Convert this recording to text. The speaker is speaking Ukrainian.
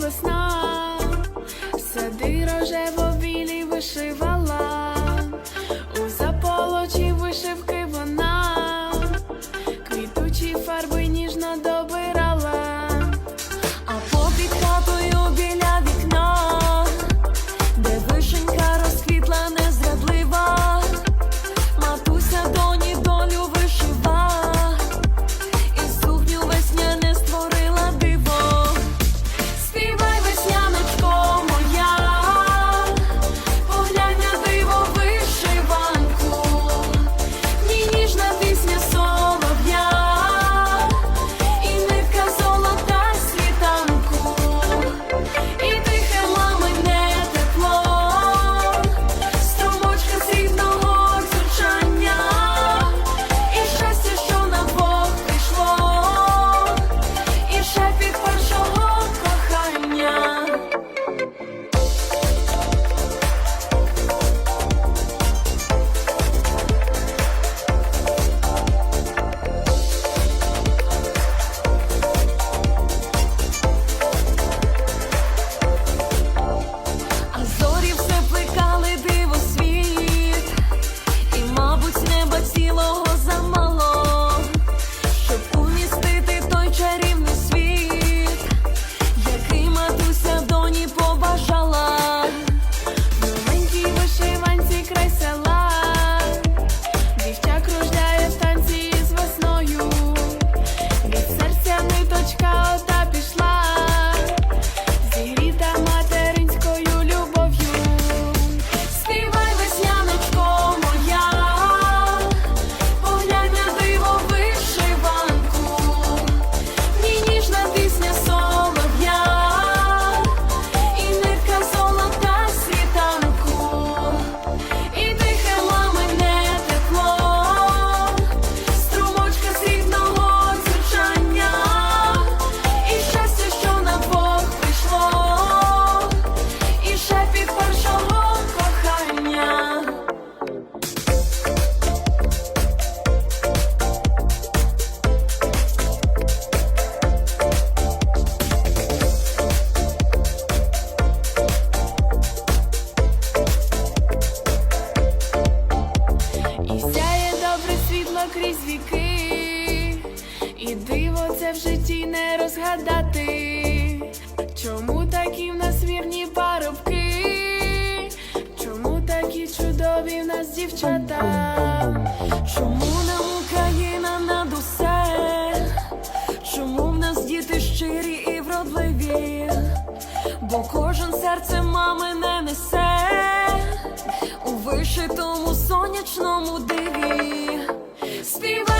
весна, сади рожево білі вишивала. крізь віки, і диво це в житті не розгадати, чому такі в нас вірні парубки, чому такі чудові в нас дівчата, чому нам Україна над усе, чому в нас діти щирі і вродливі, бо кожен серце мами не несе. У вишитому сонячному диві. be right.